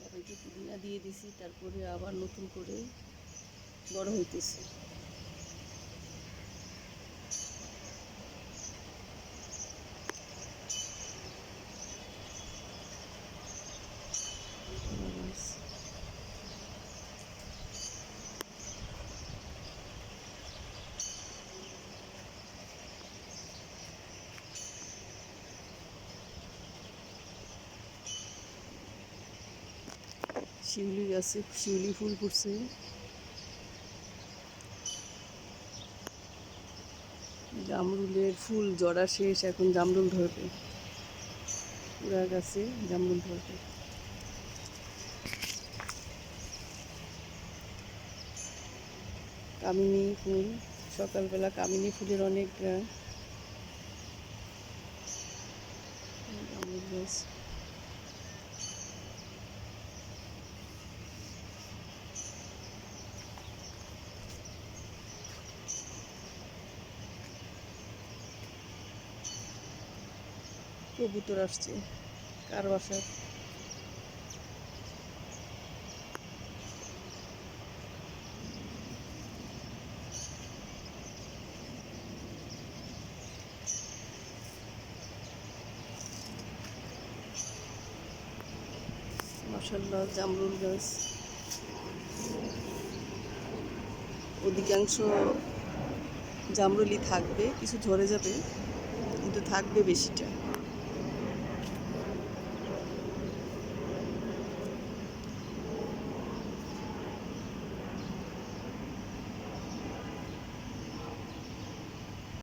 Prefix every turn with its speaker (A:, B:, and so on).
A: চারাকে পুদিনা দিয়ে দিছি তারপরে আবার নতুন করে বড় হইতেছে। শিউলি গাছে শিউলি ফুল ফুটছে। জামরুলের ফুল জড়া শেষ, এখন জামরুল ধরবে। পুরা গাছে জামরুল ধরবে। কামিনী ফুল, সকালবেলা কামিনী ফুলের অনেক জামরুল গাছ। কবুতর আসছে কার বাসার মাসাল্লাহ জামরুল গাছ। অধিকাংশ জামরুলি থাকবে, কিছু ঝরে যাবে, কিন্তু থাকবে বেশিটা।